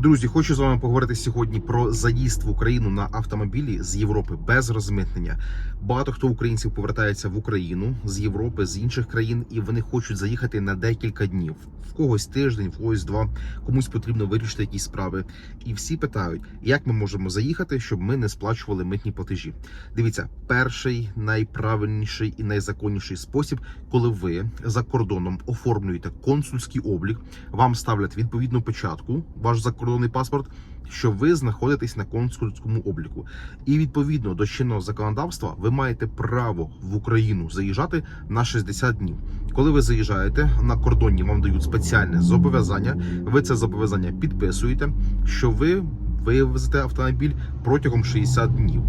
Друзі, хочу з вами поговорити сьогодні про заїзд в Україну на автомобілі з Європи без розмитнення. Багато хто українців повертається в Україну з Європи, з інших країн, і вони хочуть заїхати на декілька днів. В когось тиждень, в когось два. Комусь потрібно вирішити якісь справи. І всі питають, як ми можемо заїхати, щоб ми не сплачували митні платежі. Дивіться, перший найправильніший і найзаконніший спосіб, коли ви за кордоном оформлюєте консульський облік, вам ставлять відповідну печатку, ваш закордонний паспорт, що ви знаходитесь на консульському обліку. І відповідно до чинного законодавства ви маєте право в Україну заїжджати на 60 днів. Коли ви заїжджаєте на кордоні, вам дають спеціальне зобов'язання. Ви це зобов'язання підписуєте, що ви вивезете автомобіль протягом 60 днів.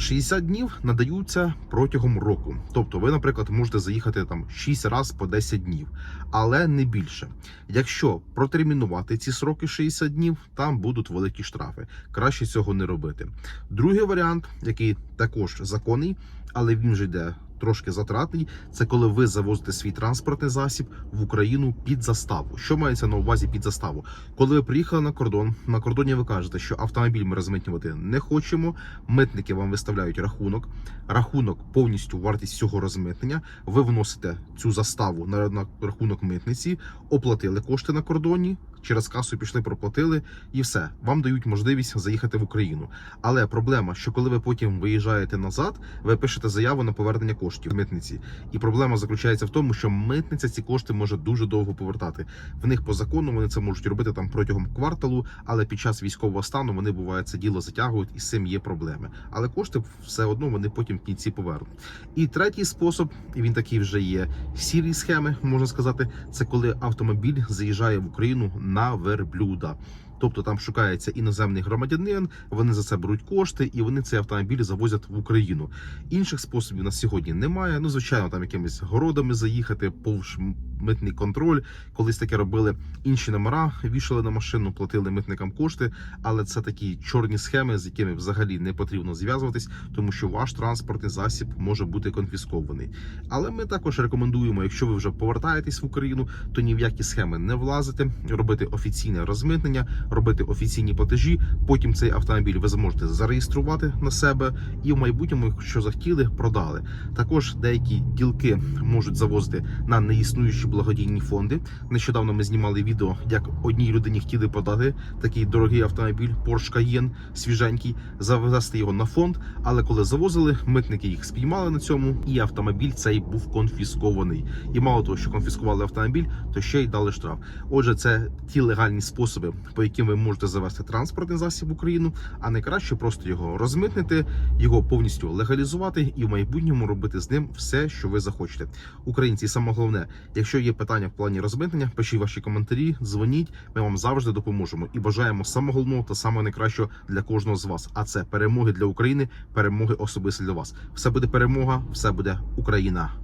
60 днів надаються протягом року. Тобто, ви, наприклад, можете заїхати там 6 разів по 10 днів, але не більше. Якщо протермінувати ці сроки 60 днів, там будуть великі штрафи. Краще цього не робити. Другий варіант, який також законний, але він вже йде трошки затратний, це коли ви завозите свій транспортний засіб в Україну під заставу. Що мається на увазі під заставу? Коли ви приїхали на кордон, на кордоні ви кажете, що автомобіль ми розмитнювати не хочемо. Митники вам виставляють рахунок. Рахунок повністю вартість цього розмитнення. Ви вносите цю заставу на, рахунок митниці, оплатили кошти на кордоні. Через касу пішли, проплатили, і все вам дають можливість заїхати в Україну. Але проблема, що коли ви потім виїжджаєте назад, ви пишете заяву на повернення коштів митниці. І проблема заключається в тому, що митниця ці кошти може дуже довго повертати. В них по закону вони це можуть робити там протягом кварталу, але під час військового стану вони буває це діло затягують, і з цим є проблеми. Але кошти все одно вони потім в кінці повернуть. І третій спосіб, і він такий вже є сірі схеми, можна сказати, це коли автомобіль заїжджає в Україну на верблюда. Тобто там шукається іноземний громадянин, вони за це беруть кошти і вони цей автомобіль завозять в Україну. Інших способів на сьогодні немає. Ну, звичайно, там якимись городами заїхати, повз митний контроль. Колись таке робили інші номера, вішали на машину, платили митникам кошти. Але це такі чорні схеми, з якими взагалі не потрібно зв'язуватись, тому що ваш транспортний засіб може бути конфіскований. Але ми також рекомендуємо, якщо ви вже повертаєтесь в Україну, то ні в які схеми не влазити, робити офіційне розмитнення, робити офіційні платежі. Потім цей автомобіль ви зможете зареєструвати на себе і в майбутньому, якщо захотіли, продали. Також деякі ділки можуть завозити на неіснуючі благодійні фонди. Нещодавно ми знімали відео, як одній людині хотіли подати такий дорогий автомобіль Porsche Cayenne, свіженький, завезти його на фонд. Але коли завозили, митники їх спіймали на цьому, і автомобіль цей був конфіскований. І мало того, що конфіскували автомобіль, то ще й дали штраф. Отже, це ті легальні способи, по яким ви можете завести транспортний засіб в Україну, а найкраще просто його розмитнити, його повністю легалізувати і в майбутньому робити з ним все, що ви захочете. Українці, саме головне, якщо є питання в плані розмитнення, пишіть ваші коментарі, дзвоніть. Ми вам завжди допоможемо і бажаємо самого головного та самого найкращого для кожного з вас. А це перемоги для України, перемоги особисто для вас. Все буде перемога, все буде Україна.